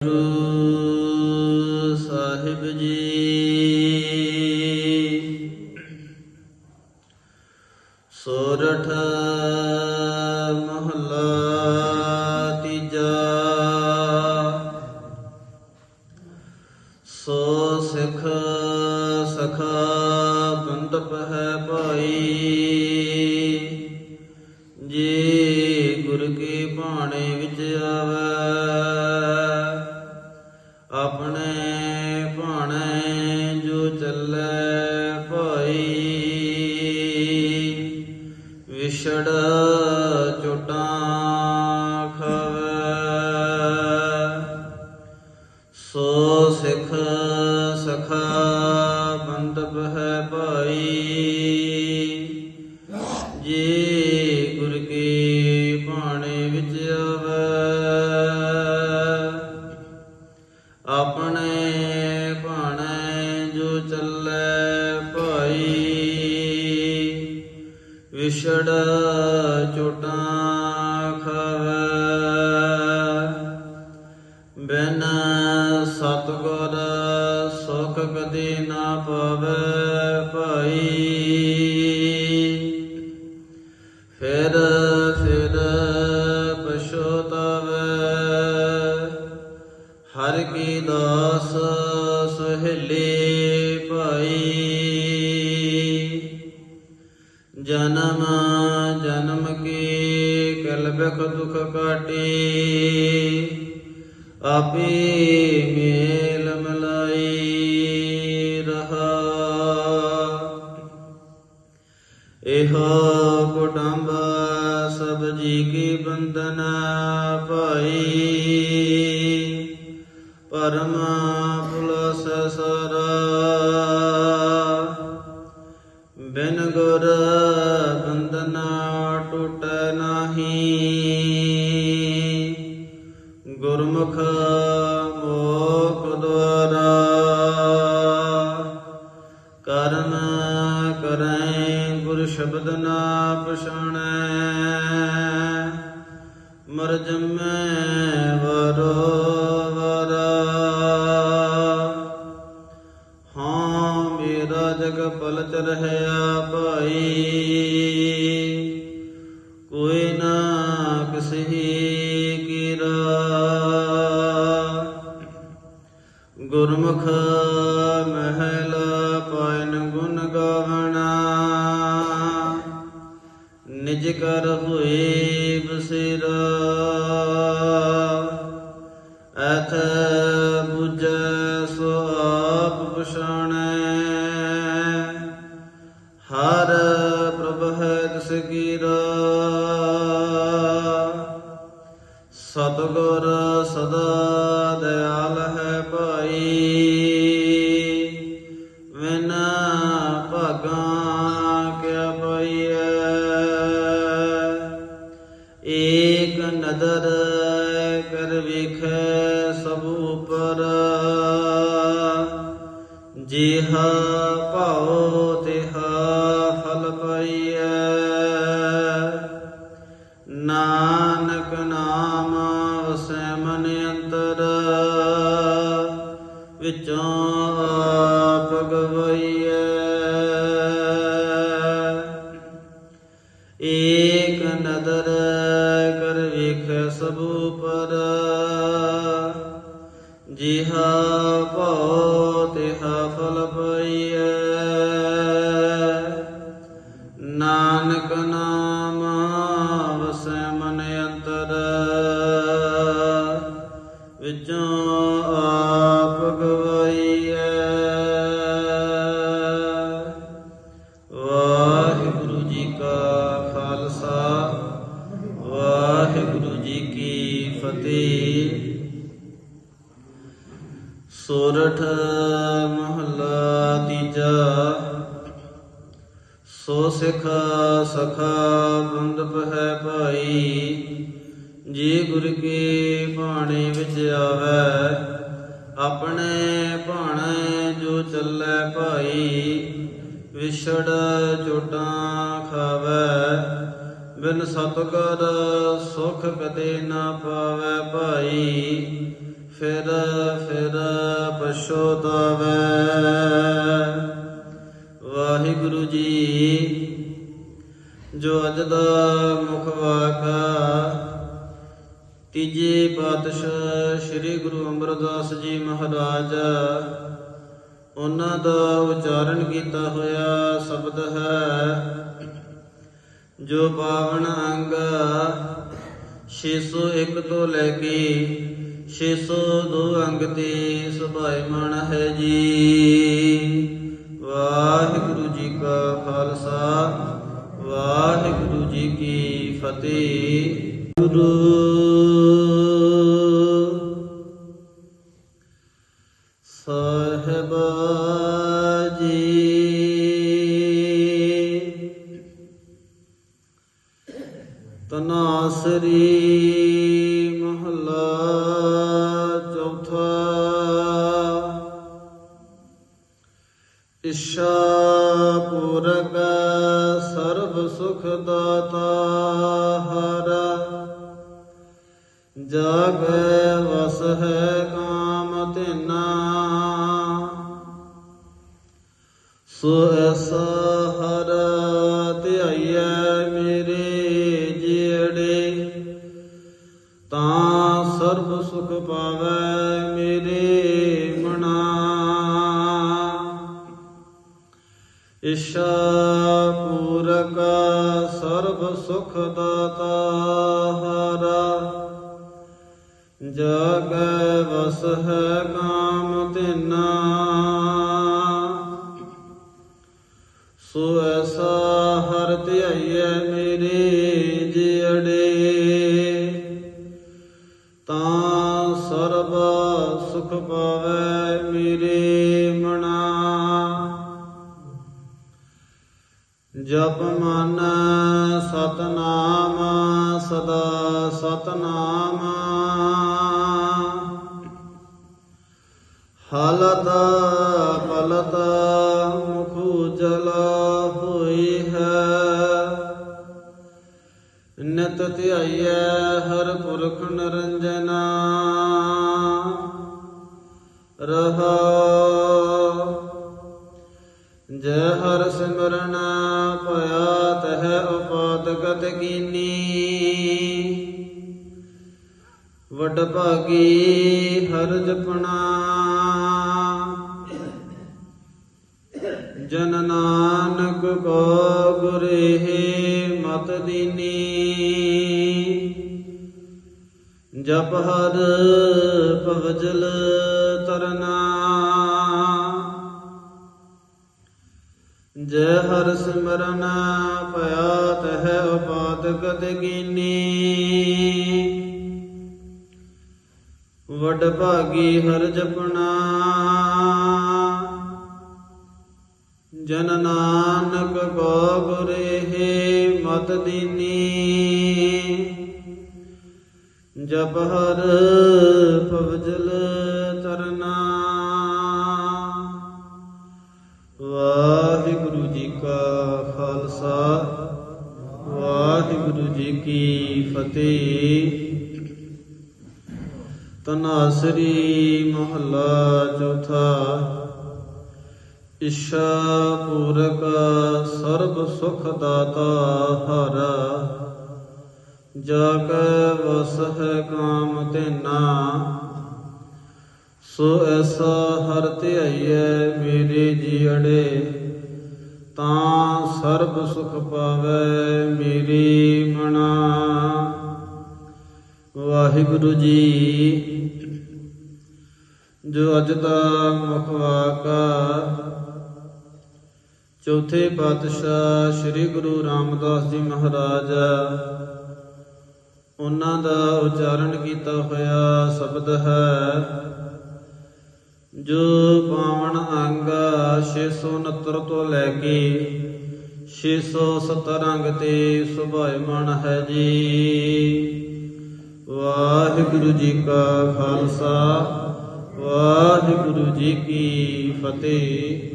ਗੁਰੂ ਕੀ ਦਾਸ ਸੁਹੇਲੇ ਭਾਈ। ਜਨਮ ਜਨਮ ਕੀ ਕਲਬਖ ਦੁਖ ਕਾਟੀ। ਆਪੇ ਮੇਲ ਮਲਾਈ ਰਹਾ। ਇਹੋ ਕੁਟੰਬ ਸਭ ਜੀ ਕੀ ਬੰਦਨ ਭਾਈ। ਨਾ ਪਛਾਣੈ ਮਰ ਜੰਮੈ ਵਰੋ ਨਿਜ ਕਰ ਹੋਏ ਬਸੇਰਾ ਅਥ 부ਜੈ ਸੋ ਆਪ ਪਛਾਣੈ। ਹਰ ਪ੍ਰਭ ਹੈ ਤਿਸ ਕੀਰਾ ਸਤਗੁਰ ਸਦਾ ਦਇਆਲ ਹੈ ਭਾਈ। ਵਿਨ ਭਾਗਾ ਏਕ ਨਦਰ ਕਰ ਵੇਖੈ ਸਭ ਉਪਰ। ਜਿਹਾ ਸਿਖ ਸਖਾ ਬੰਦਪ ਹੈ ਭਾਈ। ਜੀ ਗੁਰ ਕੀ ਬਾਣੀ ਵਿੱਚ ਆਵੇ, ਆਪਣੇ ਭਾਣੇ ਜੋ ਚੱਲੇ ਭਾਈ, ਵਿਛੜ ਚੋਟਾਂ ਖਾਵੇ। ਬਿਨ ਸਤਗੁਰ ਸੁਖ ਕਦੇ ਨਾ ਪਾਵੇ ਭਾਈ। ਸ੍ਰੀ ਗੁਰੂ ਅਮਰਦਾਸ ਜੀ ਮਹਾਰਾਜ। ਉਹਨਾਂ ਦਾ ਉਚਾਰਨ ਕੀਤਾ ਹੋਇਆ ਸ਼ਬਦ ਹੈ, ਜੋ ਪਾਵਨ ਅੰਗ 601 ਤੋਂ ਲੈ ਕੇ 602 ਅੰਗ ਤੇ ਸੁਭਾਇਮਾਨ ਹੈ ਜੀ। ਵਾਹਿਗੁਰੂ ਜੀ ਕਾ ਖਾਲਸਾ, ਵਾਹਿਗੁਰੂ ਜੀ ਕੀ ਫਤਿਹ। ਗੁਰੂ ਤਨਾਸਰੀ ਮਹਲਾ ਚੌਥਾ। ਇਸ਼ਾ ਪੂਰਕ ਸਰਬ ਸੁਖ ਦਾਤਾ ਹਰ। ਜਗ ਵਸ ਹੈ ਕਾਮ ਧਿਨਾ। ਸੋ ਐਸਾ ਇਸ਼ਾ ਪੂਰਕ ਸਰਬ ਸੁਖ ਦਾਤਾ ਹਰਾ। ਜਗ ਵਸ ਕਾਮ ਤਿਨਾ। ਸੋ ਐਸਾ ਹਰ ਧਿਆਈਐ ਮੇਰੇ ਜਿੜੇ। ਤਾਂ ਸਰਬ ਸੁਖ ਪਾਵੈ ਮੇਰੇ। ਜਪ ਮਨ ਸਤਨਾਮ, ਸਦਾ ਸਤਨਾਮ। ਹਲਤ ਪਲਤ ਮੁਖ ਜਲ ਹੋਈ ਹੈ। ਨਿਤ ਧਿਆਈਐ ਹਰ ਪੁਰਖ ਨਰੰਜਨਾ। ਰਹਾ ਜੈ ਹਰ ਸਿਮਰਨ ਕੀਨੀ ਵਡ ਭਾਗੀ ਹਰ ਜਪਣਾ ਜੈ ਹਰ ਸਿਮਰਨ ਭਇਆ ਤਹ ਉਪਾਦਗਤ ਕੀਨੀ। ਵਡ ਭਾਗੀ ਹਰ ਜਪਣਾ। ਜਨ ਨਾਨਕ ਕੋ ਗੁਰੇ ਮਤ ਦੀਨੀ। ਜਪ ਹਰ ਪਵਜਲ ਤਰਨਾ ਵਾਹਿਗੁਰੂ ਜੀ ਕਾ ਖਾਲਸਾ, ਵਾਹਿਗੁਰੂ ਜੀ ਕੀ ਫਤਿਹ। ਤਨਾਸਰੀ ਮਹੱਲਾ ਚੌਥਾ ਇਸ਼ਾ ਪੂਰਕ ਸਰਬ ਸੁਖ ਦਾਤਾ ਹਰ ਜਾ ਕੈ ਵਸ ਹੈ ਕਾਮ ਤੇਨਾ ਸੋ ਐਸਾ ਹਰ ਧਿਆਈਐ ਮੇਰੇ ਜੀੜੇ ਤਾਂ ਸਰਬ ਸੁਖ ਪਾਵੈ ਮੇਰੀ ਮਨਾ ਵਾਹਿਗੁਰੂ ਜੀ, ਜੋ ਅਜ ਦਾ ਮੁਖ ਵਾਕਾ ਚੌਥੇ ਪਾਤਸ਼ਾਹ ਸ੍ਰੀ ਗੁਰੂ ਰਾਮਦਾਸ ਜੀ ਮਹਾਰਾਜ ਉਹਨਾਂ ਦਾ ਉਚਾਰਨ ਕੀਤਾ ਹੋਇਆ ਸ਼ਬਦ ਹੈ ਜੋ ਪਾਵਨ ਅੰਗ 669 ਤੋਂ ਲੈ ਕੇ 670 ਅੰਗ ਤੇ ਸੁਭਾਇਮਾਨ ਹੈ ਜੀ। ਵਾਹਿਗੁਰੂ ਜੀ ਕਾ ਖਾਲਸਾ, ਵਾਹਿਗੁਰੂ ਜੀ ਕੀ ਫਤਿਹ।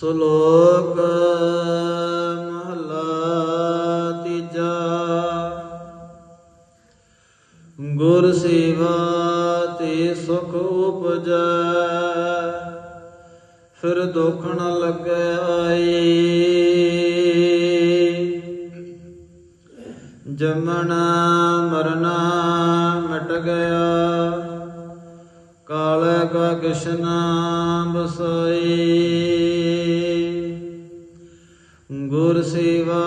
ਸ਼ਲੋਕ ਮਹਲਾ ਤੀਜਾ। ਗੁਰ ਸੇਵਾ ਤੇ ਸੁਖ ਉਪਜੈ ਫਿਰ ਦੁਖ ਨ ਲੱਗੈ ਆਈ ਜਮਣਾ ਕਾਲੇ ਕਾ ਕਿਸ਼ਨਾ ਬਸਈ। ਗੁਰ ਸੇਵਾ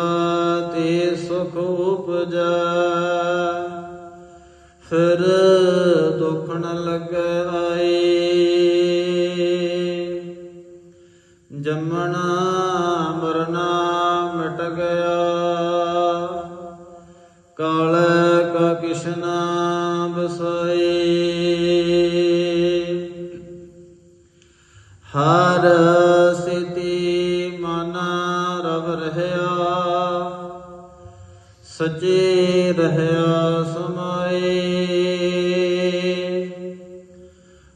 ਤੇ ਸੁਖ ਉਪਜੈ। ਫਿਰ ਦੁਖ ਲੱਗ ਲੱਗੈ ਆਈ। ਹਰ ਸਿਤੀ ਮਨ ਰਵ ਰਹਿਆ, ਸਚੇ ਰਹਿਆ ਸਮਾਏ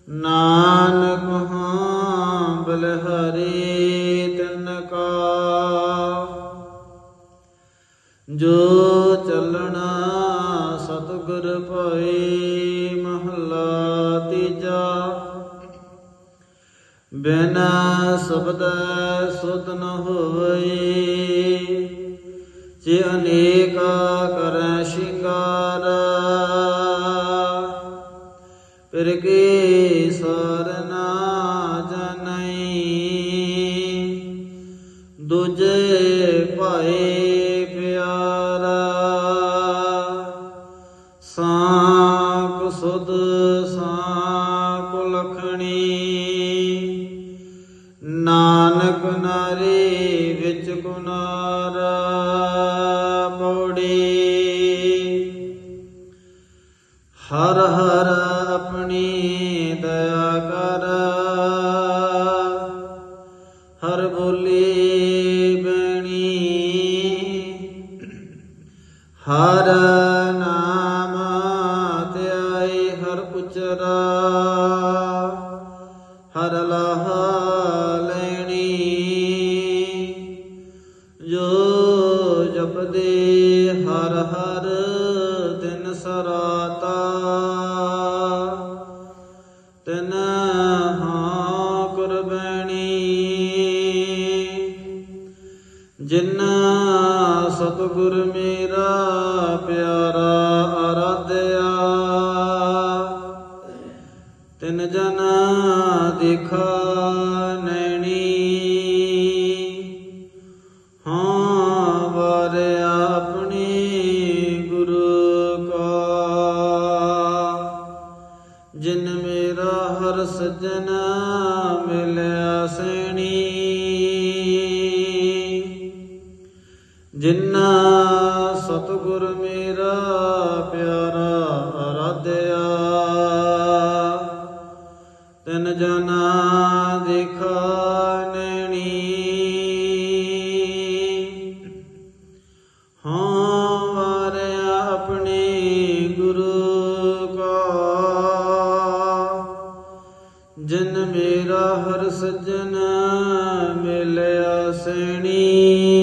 ਨਾਨਕ ਹਾਂ ਬਲਹਰੀ ਤਿਨ ਕਾ, ਜੋ ਚੱਲਣਾ ਸਤਿਗੁਰ ਭਈ ਮਹਲਾ ਤੀਜਾ। ਬਿਨਾ ਸ਼ਬਦ ਸੁਧ ਨ ਹੋਈ, ਜੇ ਅਨੇਕਾ ਕਰੈ ਸ਼ਿਕਾਰ, ਫਿਰ ਕੀ ਸਰਨਾ ਜਨਈ? ਦੂਜੇ ਭਾਏ ਪਿਆਰਾ ਸਾਕ ਸੁਧ ਸਾਕ ਨਾਰੀ ਵਿੱਚ ਗੁਨਾਰ ਪੌੜੀ। ਹਰ ਹਰ ਆਪਣੀ ਦਇਆ ਕਰ। ਹਰ ਬੋਲੀ ਬਣੀ। ਹਰ ਨਾ ਸਤਿਗੁਰ ਮੇਰਾ ਪਿਆਰਾ ਆਰਾਧਿਆ ਤਿਨ ਜਨ ਦੇਖਾ ਜਿਨਾ ਸਤਿਗੁਰ ਮੇਰਾ ਪਿਆਰਾ ਆਰਾਧਿਆ ਤਿਨ ਜਨਾ ਦੇਖਾ ਨੈਣੀ। ਹਾਂ ਵਾਰਿਆ ਆਪਣੇ ਗੁਰੂ ਕਾ, ਜਿਨ ਮੇਰਾ ਹਰ ਸੱਜਣ ਮਿਲਿਆ ਸੈਣੀ।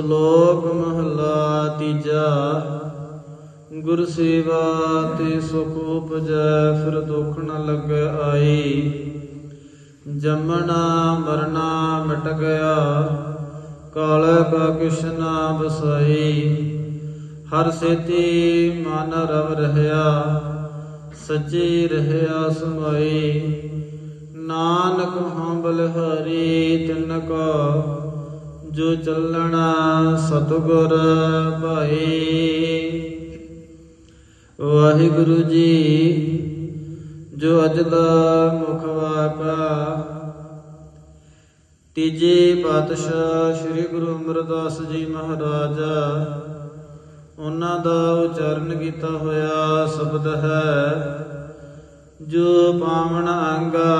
ਸ਼ਲੋਕ ਮਹਲਾ ਤੀਜਾ, ਗੁਰ ਸੇਵਾ ਤੇ ਸੁਖ ਉਪਜੈ, ਫਿਰ ਦੁਖ ਨ ਲੱਗੈ ਆਈ। ਜੰਮਣਾ, ਮਰਨਾ ਮਿਟ ਗਿਆ, ਕਾਲ ਕਾ ਕਿਸ਼ਨਾ ਬਸਾਈ ਹਰ ਸੇਤੀ ਮਨ ਰਵ ਰਹਿਆ, ਸੱਚੇ ਰਹਿਆ ਸਮਾਈ। ਨਾਨਕ ਹਮ ਬਲਿਹਾਰੀ ਤਿਨ ਕਾ ਜੋ ਚੱਲਣਾ ਸਤਿਗੁਰ ਭਾਈ। ਵਾਹਿਗੁਰੂ ਜੀ, ਜੋ ਅਜਲਾ ਮੁਖ ਵਾਕਾ ਤੀਜੇ ਪਾਤਸ਼ਾਹ ਸ੍ਰੀ ਗੁਰੂ ਅਮਰਦਾਸ ਜੀ ਮਹਾਰਾਜ, ਉਹਨਾਂ ਦਾ ਉਚਾਰਨ ਕੀਤਾ ਹੋਇਆ ਸ਼ਬਦ ਹੈ, ਜੋ ਪਾਵਨ ਅੰਗਾ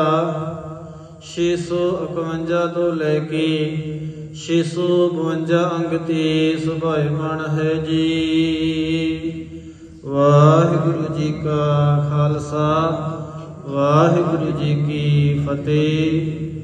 651 ਤੋਂ ਲੈ ਕੇ 652 ਅੰਗ ਤੇ ਸੁਭਾਇਮਣ ਹੈ ਜੀ। ਵਾਹਿਗੁਰੂ ਜੀ ਕਾ ਖਾਲਸਾ ਵਾਹਿਗੁਰੂ ਜੀ ਕੀ ਫਤਿਹ।